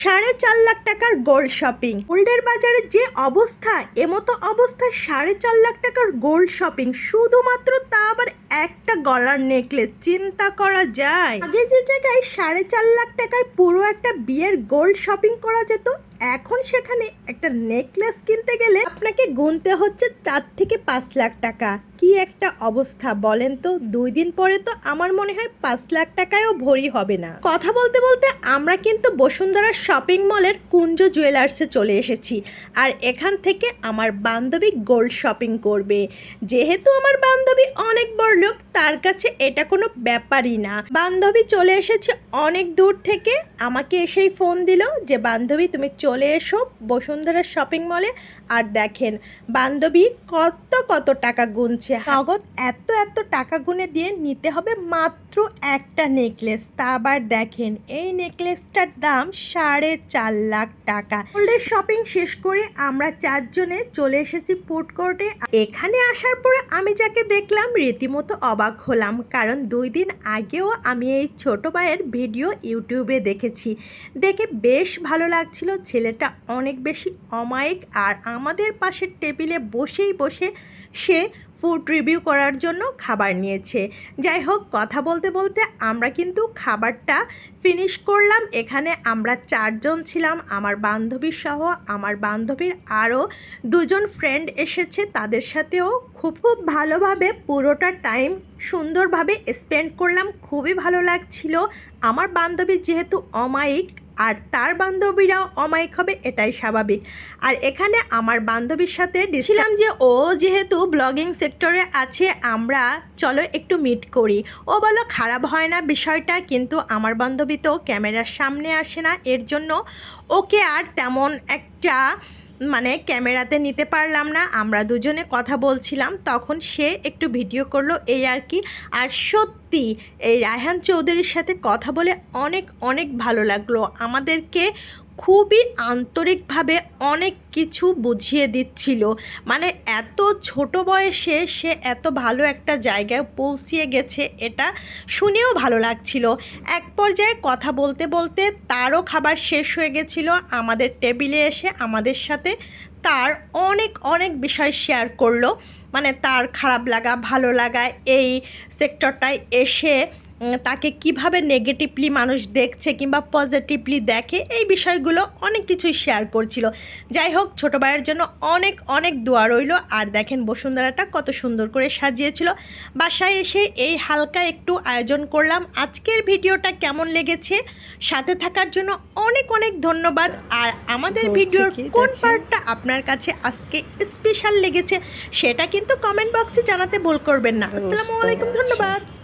সাড়ে চার লাখ টাকার গোল্ড শপিং। গোল্ডের বাজারে যে অবস্থা, এমতো অবস্থায় সাড়ে চার লাখ টাকার গোল্ড শপিং। শুধুমাত্র তা আবার একটা গলার নেকলেস চিন্তা করা যায়। আগে যে জায়গায় সাড়ে চার লাখ টাকায় পুরো একটা বিয়ের গোল্ড শপিং করা যেত, এখন সেখানে একটা নেকলেস কিনতে গেলে আপনাকে গুনতে হচ্ছে চার থেকে পাঁচ লাখ টাকা। কি একটা অবস্থা বলেন তো? দুই দিন পরে তো আমার মনে হয় পাঁচ লাখ টাকায়ও ভরি হবে না। কথা বলতে বলতে আমরা কিন্তু বসুন্ধরা শপিং মলের কুঞ্জ জুয়েলার্সে চলে এসেছি। আর এখান থেকে আমার বান্ধবী গোল্ড শপিং করবে। যেহেতু আমার বান্ধবী অনেক বড় লোক তার কাছে এটা কোনো ব্যাপারই না। বান্ধবী চলে এসেছে অনেক দূর থেকে। আমাকে এসেই ফোন দিল যে, বান্ধবী, তুমি চলে এসো বসুন্ধরা শপিং মলে আর দেখেন, বান্ধবী কত কত টাকা গুনছে। নগদ এত এত টাকা গুনে দিয়ে নিতে হবে মাত্র একটা নেকলেস। তা আবার দেখেন, এই নেকলেসটার দাম সাড়ে চার লাখ টাকা। গোল্ডের শপিং শেষ করে আমরা চারজনে চলে এসেছি ফুড কোর্টে। এখানে আসার পরে আমি যাকে দেখলাম, রীতিমতো অবাক হলাম, কারণ দুই দিন আগেও আমি এই ছোট ভাইয়ের ভিডিও ইউটিউবে দেখেছি। দেখে বেশ ভালো লাগছিল, ছেলেটা অনেক বেশি অমায়িক আর আমাদের পাশের টেবিলে বসেই বসে সে ফুড রিভিউ করার জন্য খাবার নিয়েছে। যাই হোক, কথা বলতে বলতে আমরা কিন্তু খাবারটা ফিনিশ করলাম। এখানে আমরা চারজন ছিলাম, আমার বান্ধবী সহ আমার বান্ধবীর আরও দুজন ফ্রেন্ড এসেছে। তাদের সাথেও খুব খুব ভালোভাবে পুরোটা টাইম সুন্দরভাবে স্পেন্ড করলাম, খুবই ভালো লাগছিল। আমার বান্ধবী যেহেতু অমায়িক, আর তার বান্ধবীরাও অমায়িক হবে, এটাই স্বাভাবিক। আর এখানে আমার বান্ধবীর সাথে ছিলাম যে ও যেহেতু ব্লগিং সেক্টরে আছে, আমরা চলো একটু মিট করি। ও বলো খারাপ হয় না বিষয়টা, কিন্তু আমার বান্ধবী তো ক্যামেরার সামনে আসে না, এর জন্য ওকে আর তেমন একটা মানে ক্যামেরাতে নিতে পারলাম না, আমরা দুজনে কথা বলছিলাম, তখন সে একটু ভিডিও করল এই আর কি। আর সত্যি, এই রায়হান চৌধুরীর সাথে কথা বলে অনেক অনেক ভালো লাগল। আমাদেরকে খুবই আন্তরিকভাবে অনেক কিছু বুঝিয়ে দিচ্ছিল। মানে এত ছোট বয়সে সে এত ভালো একটা জায়গায় পৌঁছিয়ে গেছে এটা শুনেও ভালো লাগছিল। এক পর্যায়ে কথা বলতে বলতে তারও খাবার শেষ হয়ে গেছিল। আমাদের টেবিলে এসে আমাদের সাথে তার অনেক অনেক বিষয় শেয়ার করল। মানে তার খারাপ লাগা, ভালো লাগা এই সেক্টরটায় এসে তাকে কীভাবে নেগেটিভলি মানুষ দেখছে কিংবা পজিটিভলি দেখে এই বিষয়গুলো অনেক কিছুই শেয়ার করছিল। যাই হোক ছোটো ভাইয়ের জন্য অনেক অনেক দোয়া রইল। আর দেখেন বসুন্ধরাটা কত সুন্দর করে সাজিয়েছিল। বাসায় এসে এই হালকা একটু আয়োজন করলাম। আজকের ভিডিওটা কেমন লেগেছে? সাথে থাকার জন্য অনেক অনেক ধন্যবাদ। আর আমাদের ভিডিওর কোন পার্টটা আপনার কাছে আজকে স্পেশাল লেগেছে সেটা কিন্তু কমেন্ট বক্সে জানাতে ভুল করবেন না। আসসালামু আলাইকুম ধন্যবাদ।